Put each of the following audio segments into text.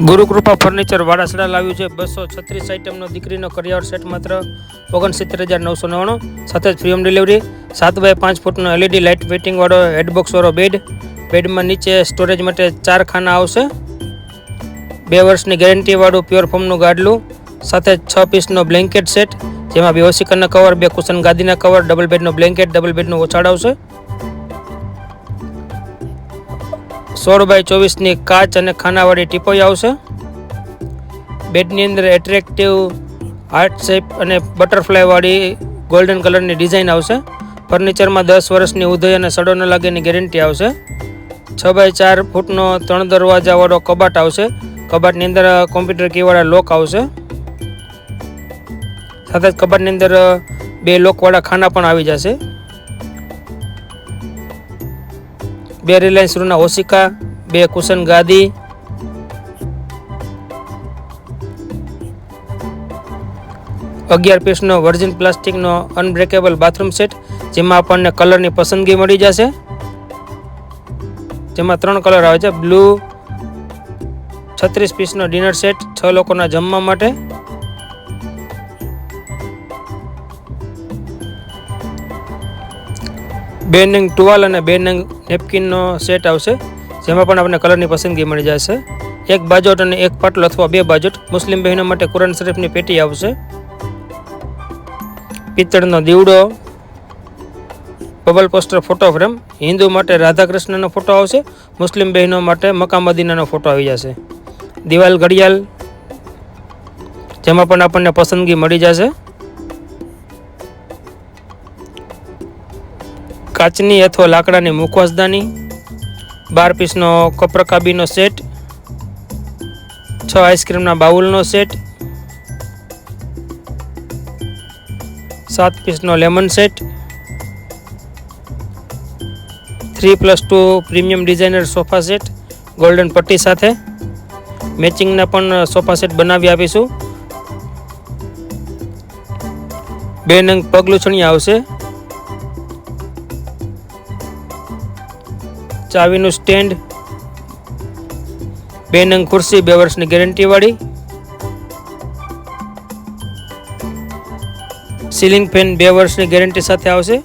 Gurukripa furniture વાડાસડા લાવ્યું છે. બસો છત્રીસ આઇટમનો દીકરીનો કરિયાવર સેટ માત્ર ઓગણસિત્તેર હજાર નવસો નવ્વાણું. સાથે જ ફ્રી હોમ ડિલિવરી, સાત બાય પાંચ ફૂટનો એલઈડી લાઇટ ફિટિંગવાળો હેડબોક્સવાળો બેડ. બેડમાં નીચે સ્ટોરેજ માટે ચાર ખાના આવશે. બે વર્ષની ગેરંટીવાળું પ્યોર ફોર્મનું ગાડલું. સાથે છ પીસનો બ્લેન્કેટ સેટ, જેમાં બે ઓસિકરના કવર, બે કુશન ગાદીના કવર, ડબલ બેડનો બ્લેન્કેટ, ડબલ બેડનું ઓછાડ આવશે. સોળ બાય ચોવીસની કાચ અને ખાનાવાળી ટીપોઈ આવશે. બેડની અંદર એટ્રેક્ટિવ હાર્ટ શેપ અને બટરફ્લાયવાળી ગોલ્ડન કલરની ડિઝાઇન આવશે. ફર્નિચરમાં દસ વર્ષની ઉધય અને સડો ન લાગેની ગેરંટી આવશે. છ બાય ચાર ફૂટનો ત્રણ દરવાજાવાળો કબાટ આવશે. કબાટની અંદર કોમ્પ્યુટર કીવાળા લોક આવશે. સાથે જ કબાટની અંદર બે લોકવાળા ખાના પણ આવી જશે. બે રિલાયન્સ રૂના ઓશિકા, બે કુશન ગાદી. અગિયાર પીસનો વર્જિન પ્લાસ્ટિકનો અનબ્રેકેબલ બાથરૂમ સેટ જેમાં આપણને કલરની પસંદગી મળી જશે. જેમાં ત્રણ કલર આવે છે બ્લુ છત્રીસ પીસનો ડિનર સેટ છ લોકોના જમવા માટે. બે નંગ ટુવાલ અને બે નંગ નેપકિનનો સેટ આવશે, જેમાં પણ આપણને કલરની પસંદગી મળી જશે. એક બાજોટ અને એક પાટલો અથવા બે બાજોટ મુસ્લિમ બહેનો માટે કુરાન શરીફની પેટી આવશે. પિત્તળનો દીવડો, bubble poster photo frame, Hindu માટે રાધાકૃષ્ણનો ફોટો આવશે, મુસ્લિમ બહેનો માટે મકામદીનાનો ફોટો આવી જશે. દિવાલ ઘડિયાળ, જેમાં પણ આપણને પસંદગી મળી જશે. કાચની અથવા લાકડાની મુખવાસદાની, બાર પીસનો કપ્રકાબીનો સેટ, છ આઈસ્ક્રીમના બાઉલનો સેટ, સાત પીસનો lemon set, three plus two premium designer sofa set, golden પટ્ટી સાથે. મેચિંગના પણ સોફા સેટ બનાવી આપીશું. બે નંગ પગલુછણી આવશે. ચાવીનું સ્ટેન્ડ. બે નંગ ખુરશી, બે વર્ષની ગેરંટીવાળી. સીલિંગ ફેન બે વર્ષની ગેરંટી સાથે આવશે.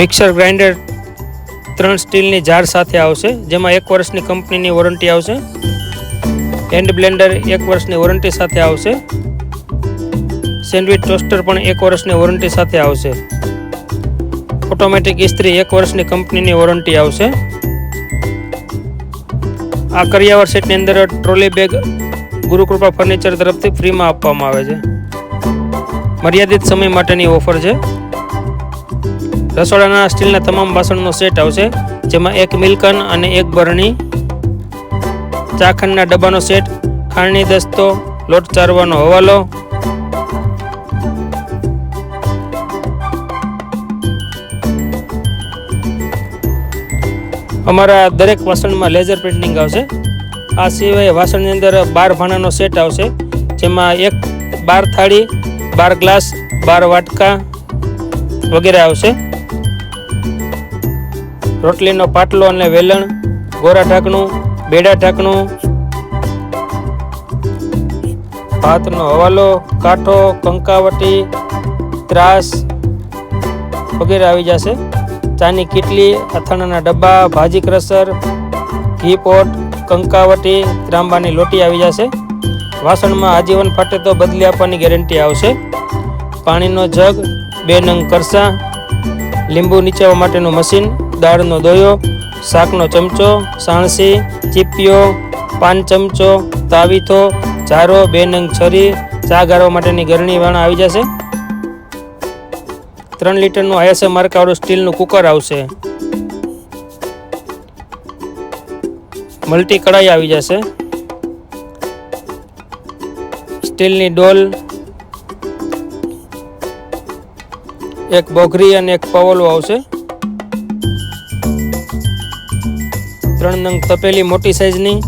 મિક્સર ગ્રાઇન્ડર ત્રણ સ્ટીલની જાર સાથે આવશે, જેમાં એક વર્ષની કંપનીની વોરંટી આવશે. હેન્ડ બ્લેન્ડર એક વર્ષની વોરંટી સાથે આવશે. સેન્ડવિચ ટોસ્ટર પણ એક વર્ષની વોરંટી સાથે આવશે. ઓટોમેટિક ઇસ્ત્રી એક વર્ષની કંપનીની વોરંટી આવશે. આ કરિયાવર સેટની અંદર ટ્રોલી બેગ ગુરુકૃપા ફર્નિચર તરફથી ફ્રીમાં આપવામાં આવે છે. મર્યાદિત સમય માટેની ઓફર છે. રસોડાના સ્ટીલના તમામ વાસણનો સેટ આવશે, જેમાં એક મિલ્કન અને એક બરણી ચાખંડના ડબ્બાનો સેટ, ખાંડની દસ્તો, લોટ ચારવાનો હવાલો અમારા દરેક વાસણમાં લેઝર પ્રિન્ટિંગ આવશે. આ સિવાય વાસણની અંદર બાર ભાણાનો સેટ આવશે, જેમાં એક બાર થાળી, બાર ગ્લાસ, બાર વાટકા વગેરે આવશે. રોટલીનો પાટલો અને વેલણ, ગોરા ઢાંકણું, બેડા ઢાંકણું, ભાતનો હવાલો, કાંઠો, કંકાવટી, ત્રાસ વગેરે આવી જશે. ચાની કીટલી, અથાણાના ડબ્બા, ભાજી ક્રશર, ઘી પોટ, કંકાવટી, ત્રાંબાની લોટી આવી જશે. વાસણમાં આજીવન ફાટે તો બદલી આપવાની ગેરંટી આવશે. પાણીનો જગ, બે નંગ કરસા, લીંબુ નીચેવા માટેનું મશીન, દાળનો દોયો, શાકનો ચમચો, સાણસી, ચીપિયો, પાન ચમચો, તાવીથો, ચારો, બે નંગ છરી, ચા ગાળવા માટેની ગરણી વાણા આવી જશે. ત્રણ લીટરનું આઈએસએ માર્કાવાળું સ્ટીલનું કુકર આવશે. મલ્ટી કઢાઈ આવી જશે. સ્ટીલની ડોલ, એક બોઘરી અને એક પવલો આવશે. ત્રણ નંગ તપેલી મોટી સાઈઝની.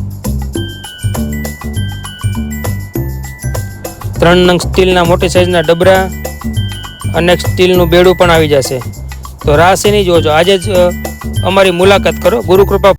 ત્રણ નંગ સ્ટીલના મોટી સાઈઝના ડબરા. અને સ્ટીલનું બેડું પણ આવી જશે. તો રાહ શેની છો આજે જ અમારી મુલાકાત કરો. ગુરુકૃપા